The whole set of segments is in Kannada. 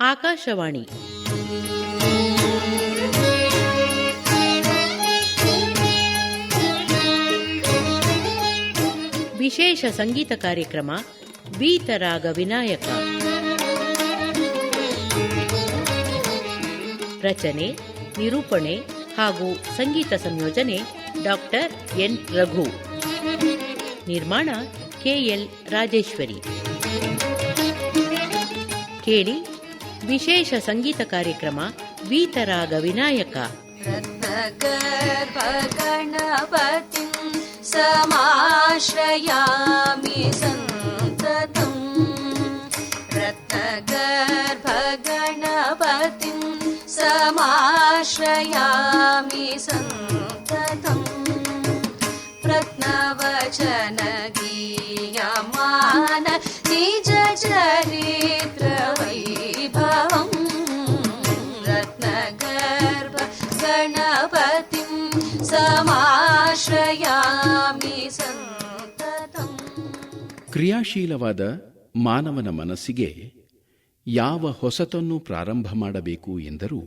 ಆಕಾಶವಾಣಿ. ವಿಶೇಷ ಸಂಗೀತ ಕಾರ್ಯಕ್ರಮ ಬೀತರಾಗ ವಿನಾಯಕ. ರಚನೆ, ನಿರೂಪಣೆ ಹಾಗೂ ಸಂಗೀತ ಸಂಯೋಜನೆ ಡಾಕ್ಟರ್ ಎನ್ ರಘು. ನಿರ್ಮಾಣ ಕೆಎಲ್ ರಾಜೇಶ್ವರಿ. ಕೇಳಿ ವಿಶೇಷ ಸಂಗೀತ ಕಾರ್ಯಕ್ರಮ ಬೀತರಾಗ ವಿನಾಯಕ रत्नगर्भगणपतिं समाश्रयामि सन्ततम् रत्नगर्भगणपतिं समाश्रयामि सन्ततम् रत्नवचनगीयमान ಕ್ರಿಯಾಶೀಲವಾದ ಮಾನವನ ಮನಸ್ಸಿಗೆ ಯಾವ ಹೊಸತನ್ನು ಪ್ರಾರಂಭ ಮಾಡಬೇಕು ಎಂದರೂ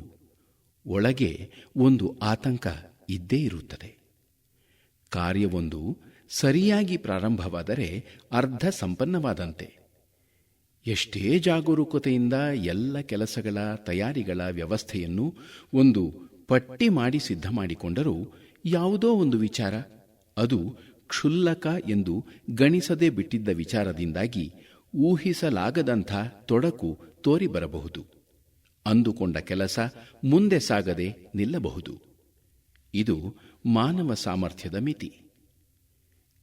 ಒಳಗೆ ಒಂದು ಆತಂಕ ಇದ್ದೇ ಇರುತ್ತದೆ. ಕಾರ್ಯವೊಂದು ಸರಿಯಾಗಿ ಪ್ರಾರಂಭವಾದರೆ ಅರ್ಧ ಸಂಪನ್ನವಾದಂತೆ. ಎಷ್ಟೇ ಜಾಗರೂಕತೆಯಿಂದ ಎಲ್ಲ ಕೆಲಸಗಳ ತಯಾರಿಗಳ ವ್ಯವಸ್ಥೆಯನ್ನು ಒಂದು ಪಟ್ಟಿ ಮಾಡಿ ಸಿದ್ಧ ಮಾಡಿಕೊಂಡರೂ ಯಾವುದೋ ಒಂದು ವಿಚಾರ, ಅದು ಕ್ಷುಲ್ಲಕ ಎಂದು ಗಣಿಸದೆ ಬಿಟ್ಟಿದ್ದ ವಿಚಾರದಿಂದಾಗಿ ಊಹಿಸಲಾಗದಂಥ ತೊಡಕು ತೋರಿಬರಬಹುದು. ಅಂದುಕೊಂಡ ಕೆಲಸ ಮುಂದೆ ಸಾಗದೆ ನಿಲ್ಲಬಹುದು. ಇದು ಮಾನವ ಸಾಮರ್ಥ್ಯದ ಮಿತಿ.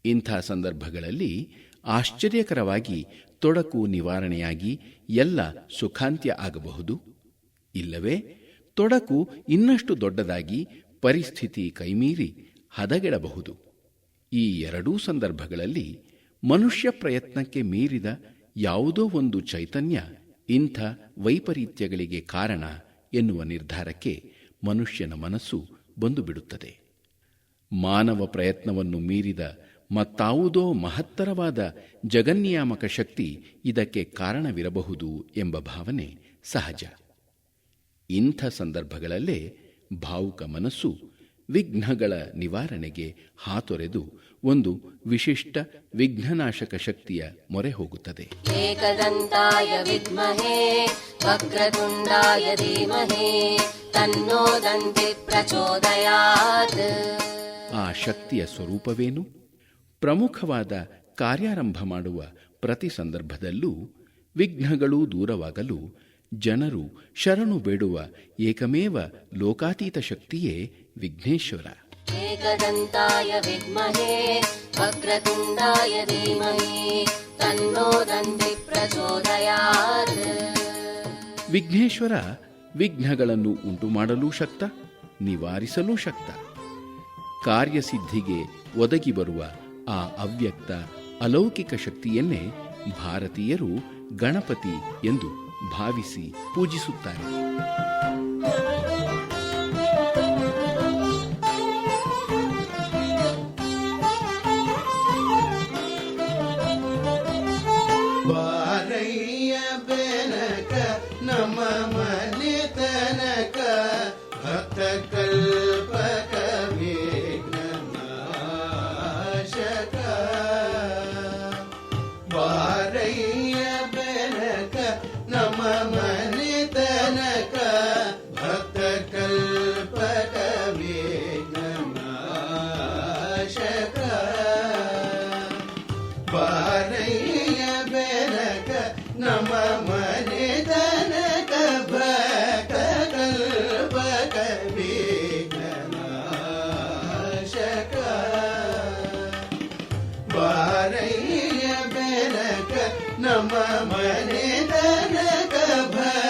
ಇಂಥ ಸಂದರ್ಭಗಳಲ್ಲಿ ಆಶ್ಚರ್ಯಕರವಾಗಿ ತೊಡಕು ನಿವಾರಣೆಯಾಗಿ ಎಲ್ಲ ಸುಖಾಂತ್ಯ ಆಗಬಹುದು. ಇಲ್ಲವೇ, ತೊಡಕು ಇನ್ನಷ್ಟು ದೊಡ್ಡದಾಗಿ ಪರಿಸ್ಥಿತಿ ಕೈಮೀರಿ ಹದಗೆಡಬಹುದು. ಈ ಎರಡೂ ಸಂದರ್ಭಗಳಲ್ಲಿ ಮನುಷ್ಯ ಪ್ರಯತ್ನಕ್ಕೆ ಮೀರಿದ ಯಾವುದೋ ಒಂದು ಚೈತನ್ಯ ಇಂಥ ವೈಪರೀತ್ಯಗಳಿಗೆ ಕಾರಣ ಎನ್ನುವ ನಿರ್ಧಾರಕ್ಕೆ ಮನುಷ್ಯನ ಮನಸ್ಸು ಬಂದು ಬಿಡುತ್ತದೆ ಮಾನವ ಪ್ರಯತ್ನವನ್ನು ಮೀರಿದ ಮತ್ತಾವುದೋ ಮಹತ್ತರವಾದ ಜಗನ್ನಿಯಾಮಕ ಶಕ್ತಿ ಇದಕ್ಕೆ ಕಾರಣವಿರಬಹುದು ಎಂಬ ಭಾವನೆ ಸಹಜ. ಇಂಥ ಸಂದರ್ಭಗಳಲ್ಲೇ ಭಾವುಕ ಮನಸ್ಸು ವಿಘ್ನಗಳ ನಿವಾರಣೆಗೆ ಹಾತೊರೆದು ಒಂದು ವಿಶಿಷ್ಟ ವಿಘ್ನನಾಶಕ ಶಕ್ತಿಯ ಮೊರೆ ಹೋಗುತ್ತದೆ. ಏಕದಂತಾಯ ವಿದ್ಮಹೇ ವಕ್ರತುಂಡಾಯ ಧೀಮಹೇ ಆ ಶಕ್ತಿಯ ಸ್ವರೂಪವೇನು? ಪ್ರಮುಖವಾದ ಕಾರ್ಯಾರಂಭ ಮಾಡುವ ಪ್ರತಿ ಸಂದರ್ಭದಲ್ಲೂ ವಿಘ್ನಗಳು ದೂರವಾಗಲು ಜನರು ಶರಣು ಬೇಡುವ ಏಕಮೇವ ಲೋಕಾತೀತ ಶಕ್ತಿಯೇ ವಿಘ್ನೇಶ್ವರ. ಏಕದಂತಾಯ ವಿದ್ಮಹೇ ವಕ್ರತುಂಡಾಯ ಧೀಮಹಿ ಪ್ರಚೋದಯಾತ್. ವಿಘ್ನೇಶ್ವರ ವಿಘ್ನಗಳನ್ನು ಉಂಟು ಮಾಡಲೂ ಶಕ್ತ ನಿವಾರಿಸಲೂ ಶಕ್ತ. ಕಾರ್ಯಸಿದ್ಧಿಗೆ ಒದಗಿ ಬರುವ ಆ ಅವ್ಯಕ್ತ ಅಲೌಕಿಕ ಶಕ್ತಿಯನ್ನೇ ಭಾರತೀಯರು ಗಣಪತಿ ಎಂದು ಭಾವಿಸಿ ಪೂಜಿಸುತ್ತಾರೆ. ನಮ್ಮ ಮನೆ ತನಕ ಭಯ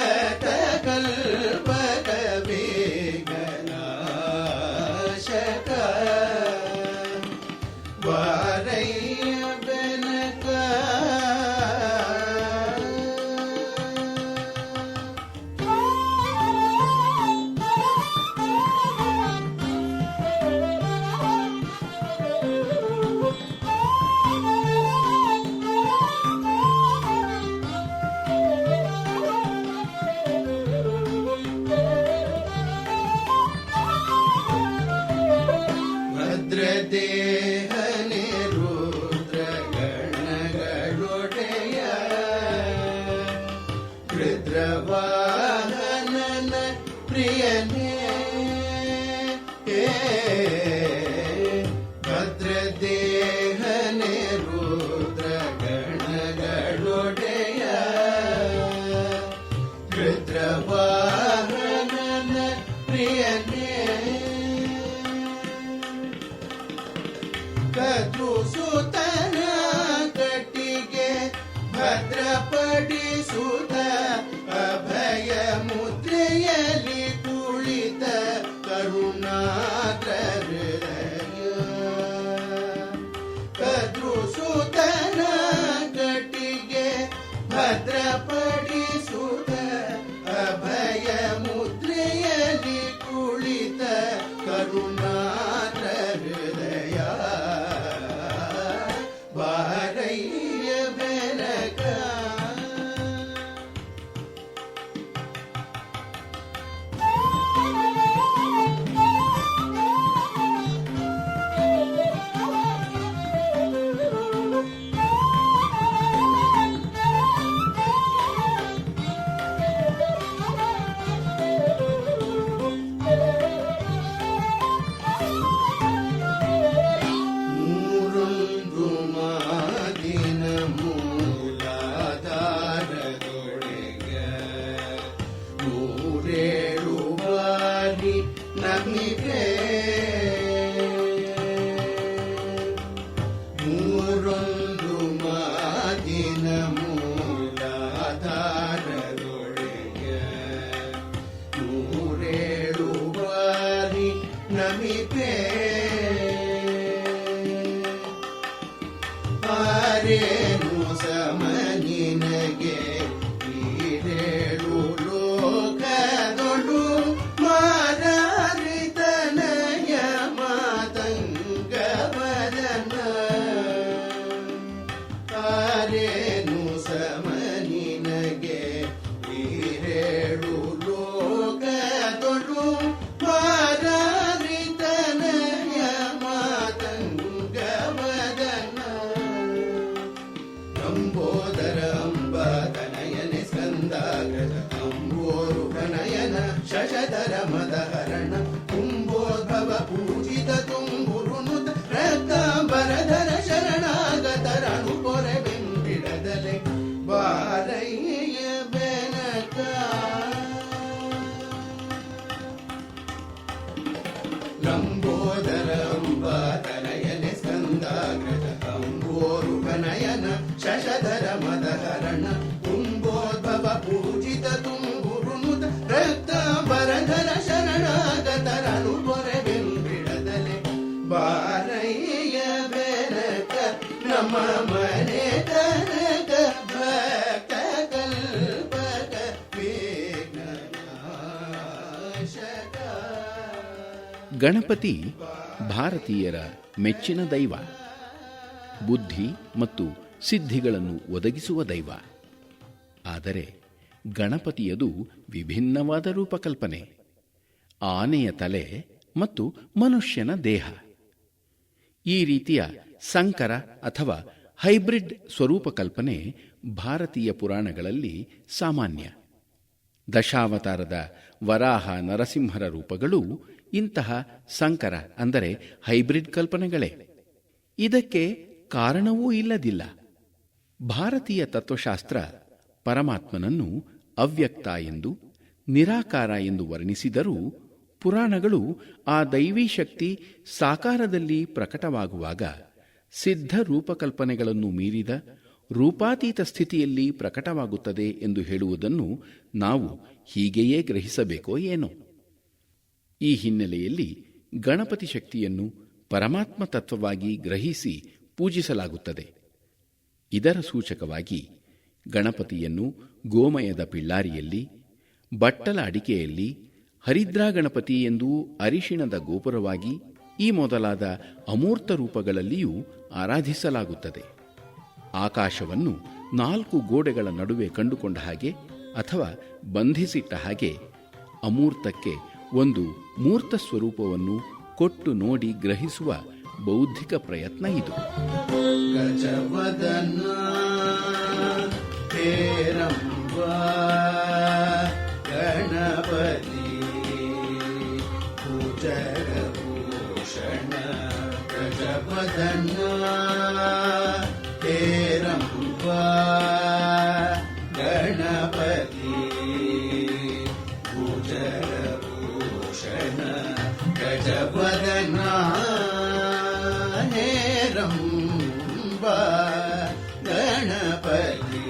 வைத்து ಗಣಪತಿ ಭಾರತೀಯರ ಮೆಚ್ಚಿನ ದೈವ. ಬುದ್ಧಿ ಮತ್ತು ಸಿದ್ಧಿಗಳನ್ನು ಒದಗಿಸುವ ದೈವ. ಆದರೆ ಗಣಪತಿಯದು ವಿಭಿನ್ನವಾದ ರೂಪಕಲ್ಪನೆ. ಆನೆಯ ತಲೆ ಮತ್ತು ಮನುಷ್ಯನ ದೇಹ. ಈ ರೀತಿಯ ಸಂಕರ ಅಥವಾ ಹೈಬ್ರಿಡ್ ಸ್ವರೂಪಕಲ್ಪನೆ ಭಾರತೀಯ ಪುರಾಣಗಳಲ್ಲಿ ಸಾಮಾನ್ಯ. ದಶಾವತಾರದ ವರಾಹ ನರಸಿಂಹರ ರೂಪಗಳು ಇಂತಹ ಸಂಕರ ಅಂದರೆ ಹೈಬ್ರಿಡ್ ಕಲ್ಪನೆಗಳೇ. ಇದಕ್ಕೆ ಕಾರಣವೂ ಇಲ್ಲದಿಲ್ಲ. ಭಾರತೀಯ ತತ್ವಶಾಸ್ತ್ರ ಪರಮಾತ್ಮನನ್ನು ಅವ್ಯಕ್ತ ಎಂದು, ನಿರಾಕಾರ ಎಂದು ವರ್ಣಿಸಿದರೂ ಪುರಾಣಗಳು ಆ ದೈವೀ ಶಕ್ತಿ ಸಾಕಾರದಲ್ಲಿ ಪ್ರಕಟವಾಗುವಾಗ ಸಿದ್ಧ ರೂಪಕಲ್ಪನೆಗಳನ್ನು ಮೀರಿದ ರೂಪಾತೀತ ಸ್ಥಿತಿಯಲ್ಲಿ ಪ್ರಕಟವಾಗುತ್ತದೆ ಎಂದು ಹೇಳುವುದನ್ನು ನಾವು ಹೀಗೆಯೇ ಗ್ರಹಿಸಬೇಕೋ ಏನೋ. ಈ ಹಿನ್ನೆಲೆಯಲ್ಲಿ ಗಣಪತಿ ಶಕ್ತಿಯನ್ನು ಪರಮಾತ್ಮ ತತ್ವವಾಗಿ ಗ್ರಹಿಸಿ ಪೂಜಿಸಲಾಗುತ್ತದೆ. ಇದರ ಸೂಚಕವಾಗಿ ಗಣಪತಿಯನ್ನು ಗೋಮಯದ ಪಿಳ್ಳಾರಿಯಲ್ಲಿ, ಬಟ್ಟಲ ಅಡಿಕೆಯಲ್ಲಿ, ಹರಿದ್ರಾ ಗಣಪತಿ ಎಂದು ಅರಿಶಿಣದ ಗೋಪುರವಾಗಿ ಈ ಮೊದಲಾದ ಅಮೂರ್ತ ರೂಪಗಳಲ್ಲಿಯೂ ಆರಾಧಿಸಲಾಗುತ್ತದೆ. ಆಕಾಶವನ್ನು ನಾಲ್ಕು ಗೋಡೆಗಳ ನಡುವೆ ಕಂಡುಕೊಂಡ ಹಾಗೆ ಅಥವಾ ಬಂಧಿಸಿಟ್ಟ ಹಾಗೆ ಅಮೂರ್ತಕ್ಕೆ ಒಂದು ಮೂರ್ತ ಸ್ವರೂಪವನ್ನು ಕೊಟ್ಟು ನೋಡಿ ಗ್ರಹಿಸುವ ಬೌದ್ಧಿಕ ಪ್ರಯತ್ನ ಇದು. ಗಜವದನ ಹೇರಂಬ ಗಣಪತಿ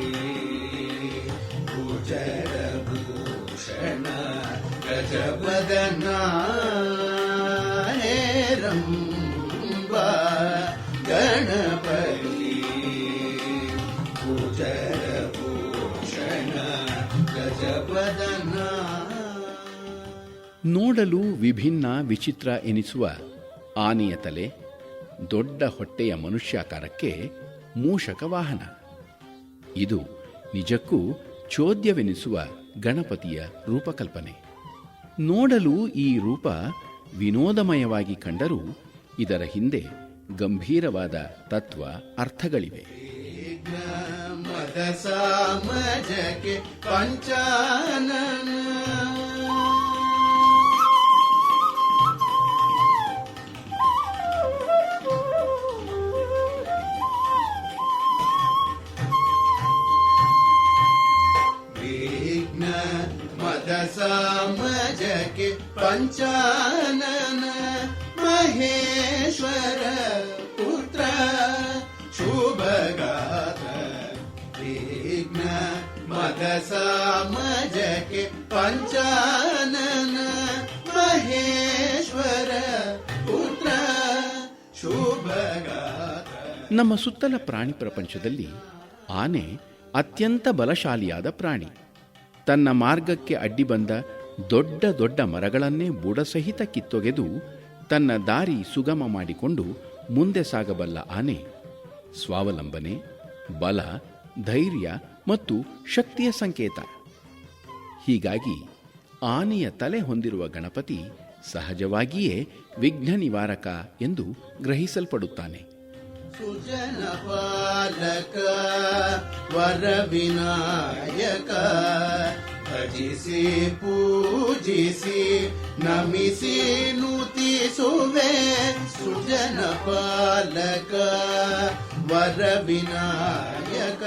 ಭುಜಗಭೂಷಣ ಗಜವದನ ಹೇರಂಬ ಗಣಪತಿ ಭುಜಗಭೂಷಣ ಗಜವದನ ನೋಡಲು ವಿಭಿನ್ನ ವಿಚಿತ್ರ ಎನಿಸುವ ಆನೆಯ ತಲೆ ದೊಡ್ಡ ಹೊಟ್ಟೆಯ ಮನುಷ್ಯಾಕಾರಕ್ಕೆ ಮೂಷಕ ವಾಹನ. ಇದು ನಿಜಕ್ಕೂ ಚೋದ್ಯವೆನಿಸುವ ಗಣಪತಿಯ ರೂಪಕಲ್ಪನೆ. ನೋಡಲು ಈ ರೂಪ ವಿನೋದಮಯವಾಗಿ ಕಂಡರೂ ಇದರ ಹಿಂದೆ ಗಂಭೀರವಾದ ತತ್ವ ಅರ್ಥಗಳಿವೆ. ಪಂಚಾನನ. ನಮ್ಮ ಸುತ್ತಲ ಪ್ರಾಣಿ ಪ್ರಪಂಚದಲ್ಲಿ ಆನೆ ಅತ್ಯಂತ ಬಲಶಾಲಿಯಾದ ಪ್ರಾಣಿ. ತನ್ನ ಮಾರ್ಗಕ್ಕೆ ಅಡ್ಡಿ ಬಂದ ದೊಡ್ಡ ದೊಡ್ಡ ಮರಗಳನ್ನೇ ಬುಡಸಹಿತ ಕಿತ್ತೊಗೆದು ತನ್ನ ದಾರಿ ಸುಗಮ ಮಾಡಿಕೊಂಡು ಮುಂದೆ ಸಾಗಬಲ್ಲ ಆನೆ ಸ್ವಾವಲಂಬನೆ, ಬಲ, ಧೈರ್ಯ ಮತ್ತು ಶಕ್ತಿಯ ಸಂಕೇತ. ಹೀಗಾಗಿ ಆನೆಯ ತಲೆ ಹೊಂದಿರುವ ಗಣಪತಿ ಸಹಜವಾಗಿಯೇ ವಿಘ್ನ ನಿವಾರಕ ಎಂದು ಗ್ರಹಿಸಲ್ಪಡುತ್ತಾನೆ. सुजन पालक, वर विनायक। भजिसी पूजिसी, नमिसी, नूति, सुवे। सुजन पालक, वर विनायक।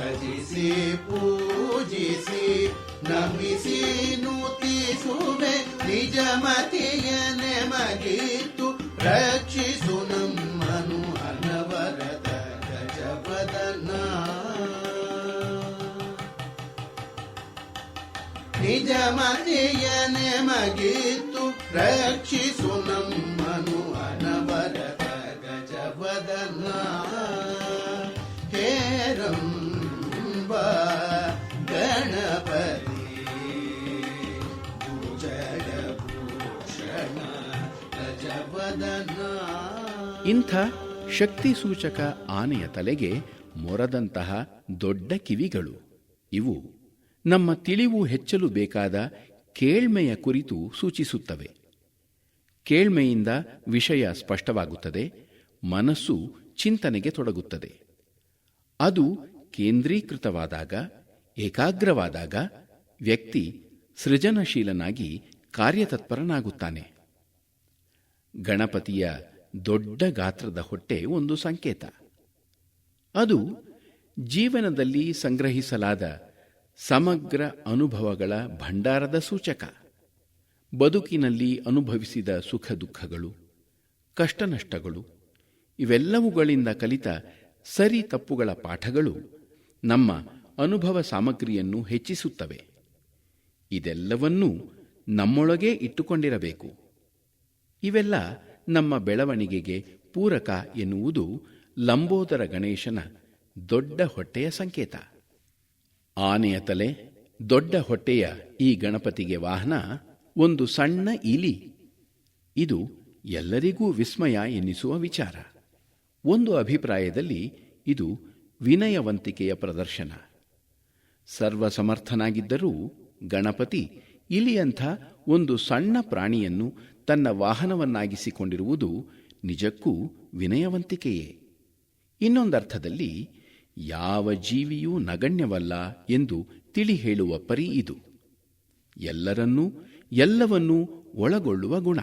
भजिसी पूजिसी, नमिसी, नूति, सुवे। निजमतियने मगितु रक्षिसुनम् ನಿಜ ಮತಿಯನೆ ಮಗಿತು ರಕ್ಷಿಸು ನಮ್ಮನು ಅನವರತ ಗಜವದನ. ಹೇರಂಬ ಗಣಪತಿ ಇಂಥ ಶಕ್ತಿ ಸೂಚಕ ಆನೆಯ ತಲೆಗೆ ಮೊರದಂತಹ ದೊಡ್ಡ ಕಿವಿಗಳು. ಇವು ನಮ್ಮ ತಿಳಿವು ಹೆಚ್ಚಲು ಬೇಕಾದ ಕೇಳ್ಮೆಯ ಕುರಿತು ಸೂಚಿಸುತ್ತವೆ. ಕೇಳ್ಮೆಯಿಂದ ವಿಷಯ ಸ್ಪಷ್ಟವಾಗುತ್ತದೆ, ಮನಸ್ಸು ಚಿಂತನೆಗೆ ತೊಡಗುತ್ತದೆ. ಅದು ಕೇಂದ್ರೀಕೃತವಾದಾಗ, ಏಕಾಗ್ರವಾದಾಗ ವ್ಯಕ್ತಿ ಸೃಜನಶೀಲನಾಗಿ ಕಾರ್ಯತತ್ಪರನಾಗುತ್ತಾನೆ. ಗಣಪತಿಯ ದೊಡ್ಡ ಗಾತ್ರದ ಹೊಟ್ಟೆ ಒಂದು ಸಂಕೇತ. ಅದು ಜೀವನದಲ್ಲಿ ಸಂಗ್ರಹಿಸಲಾದ ಸಮಗ್ರ ಅನುಭವಗಳ ಭಂಡಾರದ ಸೂಚಕ. ಬದುಕಿನಲ್ಲಿ ಅನುಭವಿಸಿದ ಸುಖ ದುಃಖಗಳು ಕಷ್ಟನಷ್ಟಗಳು ಇವೆಲ್ಲವುಗಳಿಂದ ಕಲಿತ ಸರಿ ತಪ್ಪುಗಳ ಪಾಠಗಳು ನಮ್ಮ ಅನುಭವ ಸಾಮಗ್ರಿಯನ್ನು ಹೆಚ್ಚಿಸುತ್ತವೆ. ಇದೆಲ್ಲವನ್ನೂ ನಮ್ಮೊಳಗೇ ಇಟ್ಟುಕೊಂಡಿರಬೇಕು. ಇವೆಲ್ಲ ನಮ್ಮ ಬೆಳವಣಿಗೆಗೆ ಪೂರಕ ಎನ್ನುವುದು ಲಂಬೋದರ ಗಣೇಶನ ದೊಡ್ಡ ಹೊಟ್ಟೆಯ ಸಂಕೇತ. ಆನೆಯ ತಲೆ ದೊಡ್ಡ ಹೊಟ್ಟೆಯ ಈ ಗಣಪತಿಗೆ ವಾಹನ ಒಂದು ಸಣ್ಣ ಇಲಿ. ಇದು ಎಲ್ಲರಿಗೂ ವಿಸ್ಮಯ ಎನ್ನಿಸುವ ವಿಚಾರ. ಒಂದು ಅಭಿಪ್ರಾಯದಲ್ಲಿ ಇದು ವಿನಯವಂತಿಕೆಯ ಪ್ರದರ್ಶನ. ಸರ್ವಸಮರ್ಥನಾಗಿದ್ದರೂ ಗಣಪತಿ ಇಲಿಯಂಥ ಒಂದು ಸಣ್ಣ ಪ್ರಾಣಿಯನ್ನು ತನ್ನ ವಾಹನವನ್ನಾಗಿಸಿಕೊಂಡಿರುವುದು ನಿಜಕ್ಕೂ ವಿನಯವಂತಿಕೆಯೇ. ಇನ್ನೊಂದರ್ಥದಲ್ಲಿ ಯಾವ ಜೀವಿಯೂ ನಗಣ್ಯವಲ್ಲ ಎಂದು ತಿಳಿ ಹೇಳುವ ಪರಿ ಇದು. ಎಲ್ಲರನ್ನೂ, ಎಲ್ಲವನ್ನೂ ಒಳಗೊಳ್ಳುವ ಗುಣ.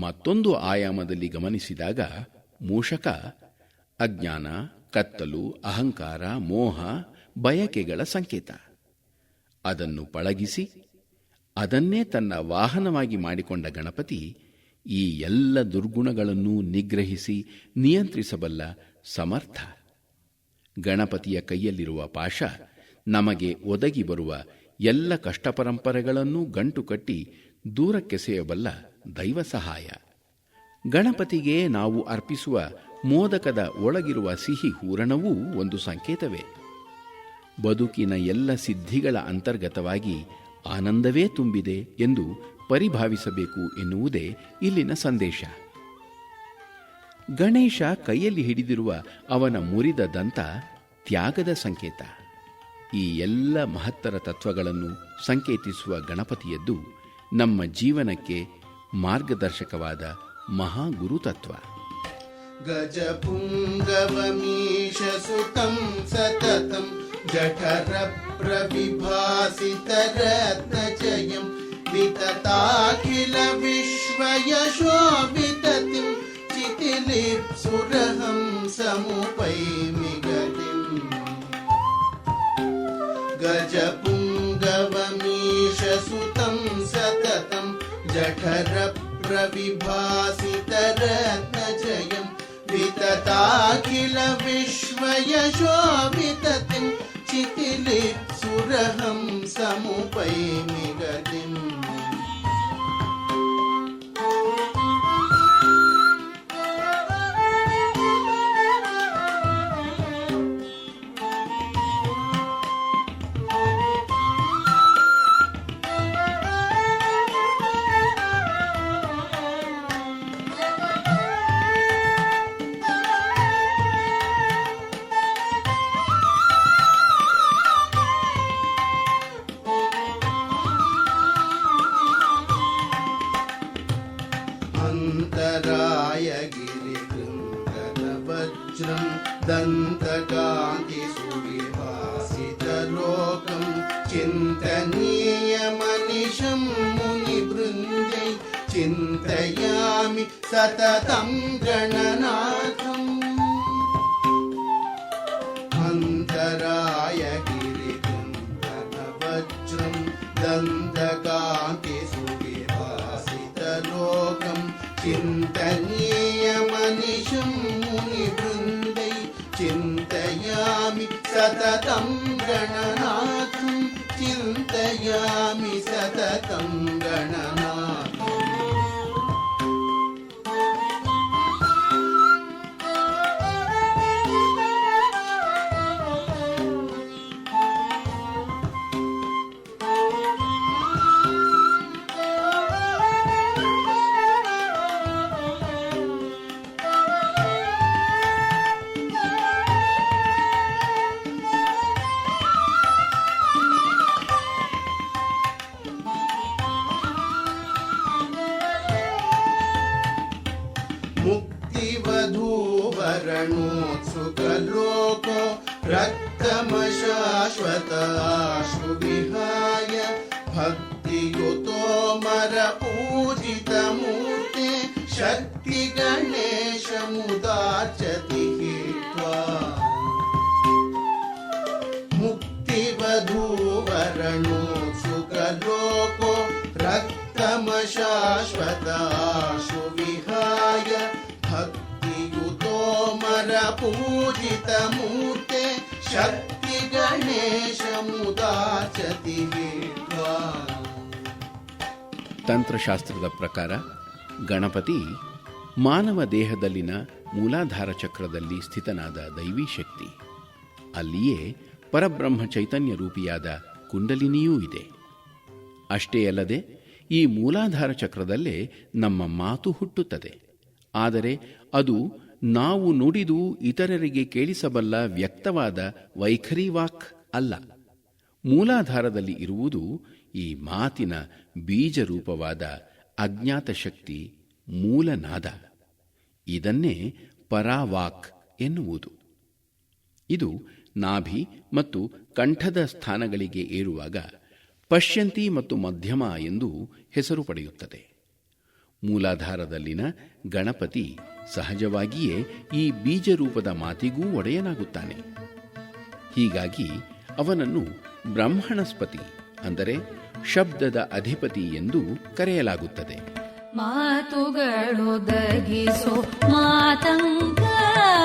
ಮತ್ತೊಂದು ಆಯಾಮದಲ್ಲಿ ಗಮನಿಸಿದಾಗ ಮೂಷಕ, ಅಜ್ಞಾನ, ಕತ್ತಲು, ಅಹಂಕಾರ, ಮೋಹ, ಬಯಕೆಗಳ ಸಂಕೇತ. ಅದನ್ನು ಪಳಗಿಸಿ, ಅದನ್ನೇ ತನ್ನ ವಾಹನವಾಗಿ ಮಾಡಿಕೊಂಡ ಗಣಪತಿ ಈ ಎಲ್ಲ ದುರ್ಗುಣಗಳನ್ನು ನಿಗ್ರಹಿಸಿ ನಿಯಂತ್ರಿಸಬಲ್ಲ ಸಮರ್ಥ. ಗಣಪತಿಯ ಕೈಯಲ್ಲಿರುವ ಪಾಶ ನಮಗೆ ಒದಗಿ ಬರುವ ಎಲ್ಲ ಕಷ್ಟಪರಂಪರೆಗಳನ್ನೂ ಗಂಟು ಕಟ್ಟಿ ದೂರಕ್ಕೆಸೆಯಬಲ್ಲ ದೈವ ಸಹಾಯ. ಗಣಪತಿಗೆ ನಾವು ಅರ್ಪಿಸುವ ಮೋದಕದ ಒಳಗಿರುವ ಸಿಹಿ ಹೂರಣವೂ ಒಂದು ಸಂಕೇತವೇ. ಬದುಕಿನ ಎಲ್ಲ ಸಿದ್ಧಿಗಳ ಅಂತರ್ಗತವಾಗಿ ಆನಂದವೇ ತುಂಬಿದೆ ಎಂದು ಪರಿಭಾವಿಸಬೇಕು ಎನ್ನುವುದೇ ಇಲ್ಲಿನ ಸಂದೇಶ. ಗಣೇಶ ಕೈಯಲ್ಲಿ ಹಿಡಿದಿರುವ ಅವನ ಮುರಿದ ದಂತ ತ್ಯಾಗದ ಸಂಕೇತ. ಈ ಎಲ್ಲ ಮಹತ್ತರ ತತ್ವಗಳನ್ನು ಸಂಕೇತಿಸುವ ಗಣಪತಿಯದ್ದು ನಮ್ಮ ಜೀವನಕ್ಕೆ ಮಾರ್ಗದರ್ಶಕವಾದ ಮಹಾಗುರುತತ್ವ. ಗಜಪುಂಗವಮೀಶಸುತಂ ಸತತಂ ಜಠರಪ್ರವಿಭಾಸಿತರತ್ನಚಯಂ ವಿತತಾಖಿಲ ವಿಶ್ವಯಶೋಭಿತತಿಂ సురహంసముపై మిగతిం గజపుంగవమీషసుతం సతతం జఠర ప్రవిభాసితరత్నజయం వితతాఖిల విశ్వయశోభితతిం చితిలిప్సురహంసముపై మిగతిం दन्तकान्तिसुविभासितलोकं चिन्तनीयमनिशं मुनिवृन्दै चिन्तयामि सततं गणनाथम् अन्तराय गिरिकुन्दनवज्रं दन्तकान्तिसुविभासितलोकं चिन्तनीयमनिशं मुनिवृन्दै चिन्तयामि सततं ತಂತ್ರಶಾಸ್ತ್ರದ ಪ್ರಕಾರ, ಗಣಪತಿ ಮಾನವ ದೇಹದಲ್ಲಿನ ಮೂಲಾಧಾರ ಚಕ್ರದಲ್ಲಿ ಸ್ಥಿತನಾದ ದೈವಿ ಶಕ್ತಿ. ಅಲ್ಲಿಯೇ ಪರಬ್ರಹ್ಮ ಚೈತನ್ಯ ರೂಪಿಯಾದ ಕುಂಡಲಿನಿಯೂ ಇದೆ. ಅಷ್ಟೇ ಅಲ್ಲದೆ, ಈ ಮೂಲಾಧಾರ ಚಕ್ರದಲ್ಲೇ ನಮ್ಮ ಮಾತು ಹುಟ್ಟುತ್ತದೆ. ಆದರೆ ಅದು ನಾವು ನುಡಿದು ಇತರರಿಗೆ ಕೇಳಿಸಬಲ್ಲ ವ್ಯಕ್ತವಾದ ವೈಖರಿ ವಾಕ್ ಅಲ್ಲ. ಮೂಲಾಧಾರದಲ್ಲಿ ಇರುವುದು ಈ ಮಾತಿನ ಬೀಜರೂಪವಾದ ಅಜ್ಞಾತ ಶಕ್ತಿ ಮೂಲನಾದ. ಇದನ್ನೇ ಪರಾವಾಕ್ ಎನ್ನುವುದು. ಇದು ನಾಭಿ ಮತ್ತು ಕಂಠದ ಸ್ಥಾನಗಳಿಗೆ ಏರುವಾಗ ಪಶ್ಯಂತಿ ಮತ್ತು ಮಧ್ಯಮ ಎಂದು ಹೆಸರು ಪಡೆಯುತ್ತದೆ. ಮೂಲಾಧಾರದಲ್ಲಿನ ಗಣಪತಿ ಸಹಜವಾಗಿಯೇ ಈ ಬೀಜರೂಪದ ಮಾತಿಗೂ ಒಡೆಯನಾಗುತ್ತಾನೆ. ಹೀಗಾಗಿ ಅವನನ್ನು ಬ್ರಹ್ಮಣಸ್ಪತಿ ಅಂದರೆ ಶಬ್ದದ ಅಧಿಪತಿ ಎಂದು ಕರೆಯಲಾಗುತ್ತದೆ. ಮಾತುಗಳೊದಗಿಸೋ ಮಾತಂಗ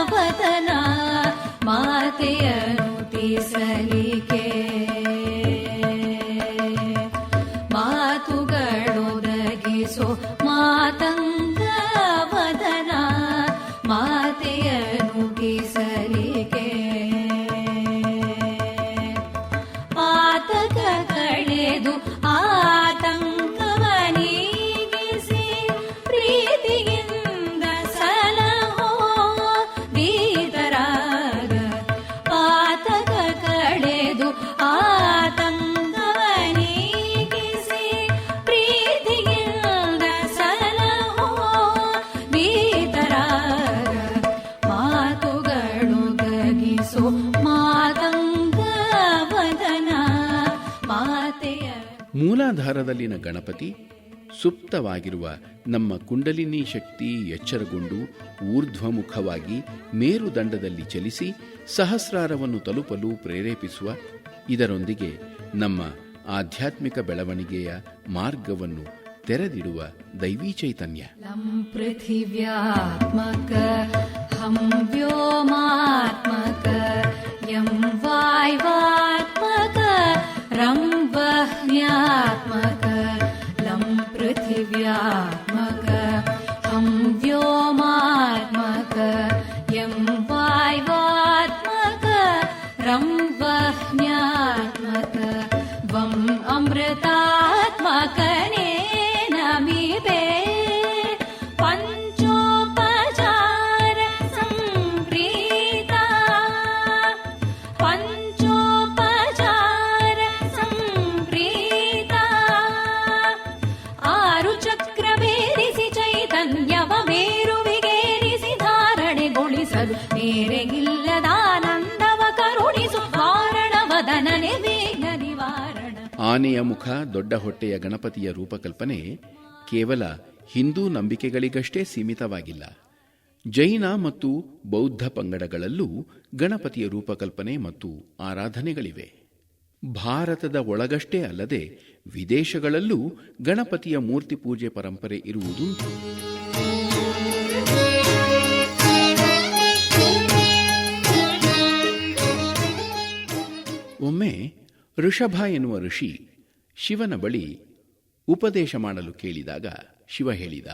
ವದನ ಮಾತೆಯನು ತೀಸಲಿಕೆ ಮೂಲಾಧಾರದಲ್ಲಿನ ಗಣಪತಿ ಸುಪ್ತವಾಗಿರುವ ನಮ್ಮ ಕುಂಡಲಿನಿ ಶಕ್ತಿ ಎಚ್ಚರಗೊಂಡು ಊರ್ಧ್ವಮುಖವಾಗಿ ಮೇರುದಂಡದಲ್ಲಿ ಚಲಿಸಿ ಸಹಸ್ರಾರವನ್ನು ತಲುಪಲು ಪ್ರೇರೇಪಿಸುವ ಇದರೊಂದಿಗೆ ನಮ್ಮ ಆಧ್ಯಾತ್ಮಿಕ ಬೆಳವಣಿಗೆಯ ಮಾರ್ಗವನ್ನು ತೆರೆದಿಡುವ ದೈವಿ ಚೈತನ್ಯ. ಪೃಥಿವ್ಯಾತ್ಮಕ, ಹಂ ವ್ಯೋಮಾತ್ಮಕ, ಯಂ ವಾಯ್ವಾತ್ಮಕ रं वह्न्यात्मक लं पृथिव्यात्मक हं व्योमात्मक यं वाय्वात्मक रं वह्न्यात्मक वम् अमृतात्मकने ಆನೆಯ ಮುಖ, ದೊಡ್ಡ ಹೊಟ್ಟೆಯ ಗಣಪತಿಯ ರೂಪಕಲ್ಪನೆ ಕೇವಲ ಹಿಂದೂ ನಂಬಿಕೆಗಳಿಗಷ್ಟೇ ಸೀಮಿತವಾಗಿಲ್ಲ. ಜೈನ ಮತ್ತು ಬೌದ್ಧ ಪಂಗಡಗಳಲ್ಲೂ ಗಣಪತಿಯ ರೂಪಕಲ್ಪನೆ ಮತ್ತು ಆರಾಧನೆಗಳಿವೆ. ಭಾರತದ ಒಳಗಷ್ಟೇ ಅಲ್ಲದೆ ವಿದೇಶಗಳಲ್ಲೂ ಗಣಪತಿಯ ಮೂರ್ತಿ ಪೂಜೆ ಪರಂಪರೆ ಇರುವುದು ಒಮ್ಮೆ ಋಷಭ ಎನ್ನುವ ಋಷಿ ಶಿವನ ಬಳಿ ಉಪದೇಶ ಮಾಡಲು ಕೇಳಿದಾಗ ಶಿವ ಹೇಳಿದ,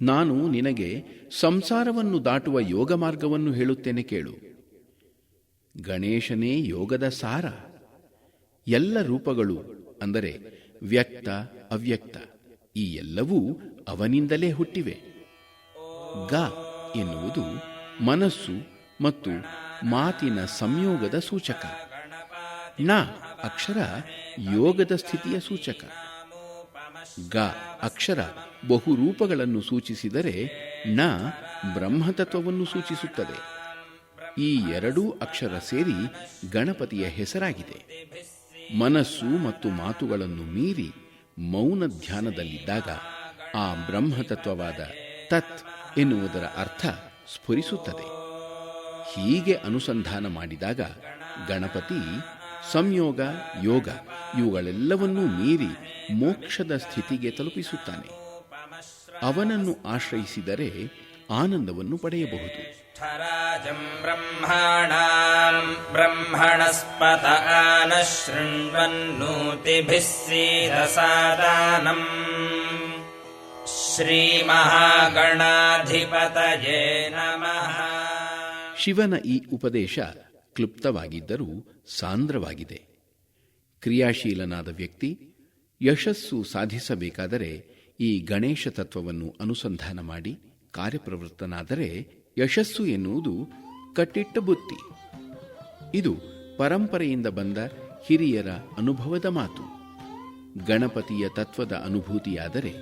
ನಾನು ನಿನಗೆ ಸಂಸಾರವನ್ನು ದಾಟುವ ಯೋಗ ಮಾರ್ಗವನ್ನು ಹೇಳುತ್ತೇನೆ ಕೇಳು. ಗಣೇಶನೇ ಯೋಗದ ಸಾರ. ಎಲ್ಲ ರೂಪಗಳು ಅಂದರೆ ವ್ಯಕ್ತ, ಅವ್ಯಕ್ತ ಈ ಎಲ್ಲವೂ ಅವನಿಂದಲೇ ಹುಟ್ಟಿವೆ. ಗ ಎನ್ನುವುದು ಮನಸ್ಸು ಮತ್ತು ಮಾತಿನ ಸಂಯೋಗದ ಸೂಚಕ. ನ, ಅಕ್ಷರ, ಯೋಗದ ಸ್ಥಿತಿಯ ಸೂಚಕ. ಗ, ಅಕ್ಷರ, ಬಹುರೂಪಗಳನ್ನು ಸೂಚಿಸಿದರೆ ನ, ಬ್ರಹ್ಮತತ್ವವನ್ನು ಸೂಚಿಸುತ್ತದೆ. ಈ ಎರಡೂ ಅಕ್ಷರ ಸೇರಿ ಗಣಪತಿಯ ಹೆಸರಾಗಿದೆ. ಮನಸ್ಸು ಮತ್ತು ಮಾತುಗಳನ್ನು ಮೀರಿ ಮೌನ ಧ್ಯಾನದಲ್ಲಿದ್ದಾಗ ಆ ಬ್ರಹ್ಮತತ್ವವಾದ ತತ್ ಎನ್ನುವುದರ ಅರ್ಥ ಸ್ಫುರಿಸುತ್ತದೆ. ಹೀಗೆ ಅನುಸಂಧಾನ ಮಾಡಿದಾಗ ಗಣಪತಿ ಸಂಯೋಗ ಯೋಗ ಇವುಗಳೆಲ್ಲವನ್ನೂ ಮೀರಿ ಮೋಕ್ಷದ ಸ್ಥಿತಿಗೆ ತಲುಪಿಸುತ್ತಾನೆ. ಅವನನ್ನು ಆಶ್ರಯಿಸಿದರೆ ಆನಂದವನ್ನು ಪಡೆಯಬಹುದು. ಶ್ರೀಮಹಾಗಣಾಧಿಪತಯೇ ನಮಃ. ಶಿವನ ಈ ಉಪದೇಶ ಕ್ಲುಪ್ತವಾಗಿದ್ದರೂ ಸಾಂದ್ರವಾಗಿದೆ. ಕ್ರಿಯಾಶೀಲನಾದ ವ್ಯಕ್ತಿ ಯಶಸ್ಸು ಸಾಧಿಸಬೇಕಾದರೆ ಈ ಗಣೇಶ ತತ್ವವನ್ನು ಅನುಸಂಧಾನ ಮಾಡಿ ಕಾರ್ಯಪ್ರವೃತ್ತನಾದರೆ ಯಶಸ್ಸು ಎನ್ನುವುದು ಕಟ್ಟಿಟ್ಟ ಬುತ್ತಿ. ಇದು ಪರಂಪರೆಯಿಂದ ಬಂದ ಹಿರಿಯರ ಅನುಭವದ ಮಾತು. ಗಣಪತಿಯ ತತ್ವದ ಅನುಭೂತಿಯಾದರೆ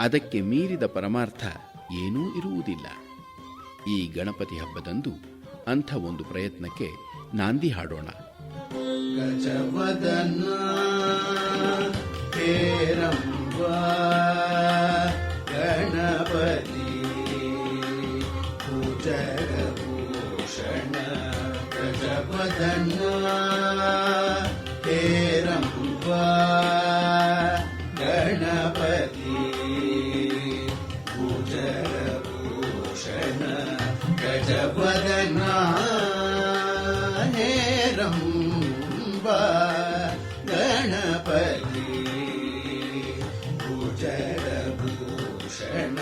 ಅದಕ್ಕೆ ಮೀರಿದ ಪರಮಾರ್ಥ ಏನೂ ಇರುವುದಿಲ್ಲ. ಈ ಗಣಪತಿ ಹಬ್ಬದಂದು ಅಂಥ ಒಂದು ಪ್ರಯತ್ನಕ್ಕೆ ನಾಂದಿ ಹಾಡೋಣ. ಗಣಪತಿ ಭೂಷಣ ಗಜವದನ ಹೇರಂಬ ಗಣಪತಿ ಭುಜಗ ಭೂಷಣ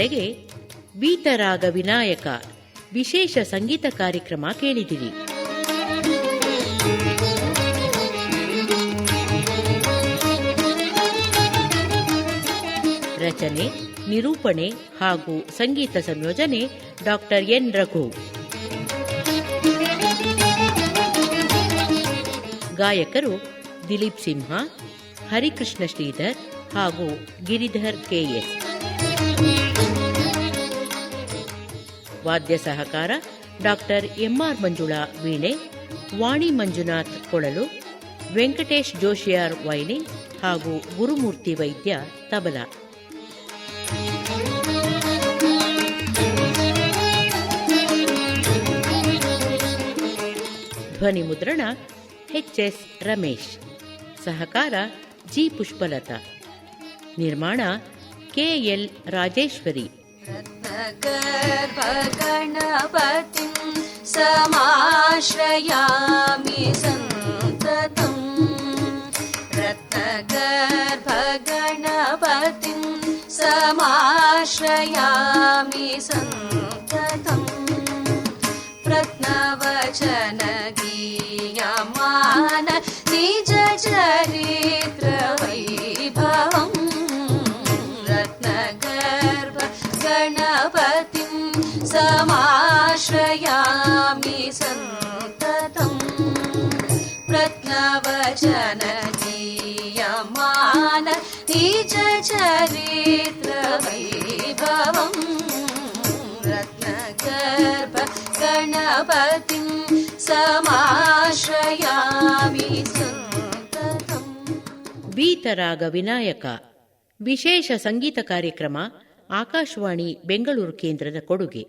ಇದುವರೆಗೆ ಬೀತರಾಗ ವಿನಾಯಕ, ವಿಶೇಷ ಸಂಗೀತ ಕಾರ್ಯಕ್ರಮ ಕೇಳಿದಿರಿ. ರಚನೆ, ನಿರೂಪಣೆ ಹಾಗೂ ಸಂಗೀತ ಸಂಯೋಜನೆ ಡಾಕ್ಟರ್ ಎನ್ ರಘು. ಗಾಯಕರು ದಿಲೀಪ್ ಸಿಂಹ, ಹರಿಕೃಷ್ಣ ಶ್ರೀಧರ್ ಹಾಗೂ ಗಿರಿಧರ್ ಕೆಎಸ್ ವಾದ್ಯ ಸಹಕಾರ, ಡಾಕ್ಟರ್ ಎಂಆರ್ ಮಂಜುಳಾ ವೀಣೆ, ವಾಣಿ ಮಂಜುನಾಥ್ ಕೊಳಲು, ವೆಂಕಟೇಶ್ ಜೋಶಿಯಾರ್ ವೈಲಿನ್ ಹಾಗೂ ಗುರುಮೂರ್ತಿ ವೈದ್ಯ ತಬಲ. ಧ್ವನಿ ಮುದ್ರಣ ಎಚ್ಎಸ್ ರಮೇಶ್. ಸಹಕಾರ, ಜಿ ಪುಷ್ಪಲತಾ. ನಿರ್ಮಾಣ ಕೆಎಲ್ ರಾಜೇಶ್ವರಿ. गर्भगणवतिं समाश्रयामि सन्ततं। रत्नगर्भगणपतिं समाश्रयामि सन्ततं। प्रत्नवचनगीयमान निजचरित्र रत्नवचनगीयमान निजचरित्रवैभवम् रत्नगर्भ गणपतिं समाश्रयामि सन्ततम् ಬೀತರಾಗ ವಿನಾಯಕ ವಿಶೇಷ ಸಂಗೀತ ಕಾರ್ಯಕ್ರಮ ಆಕಾಶವಾಣಿ ಬೆಂಗಳೂರು ಕೇಂದ್ರದ ಕೊಡುಗೆ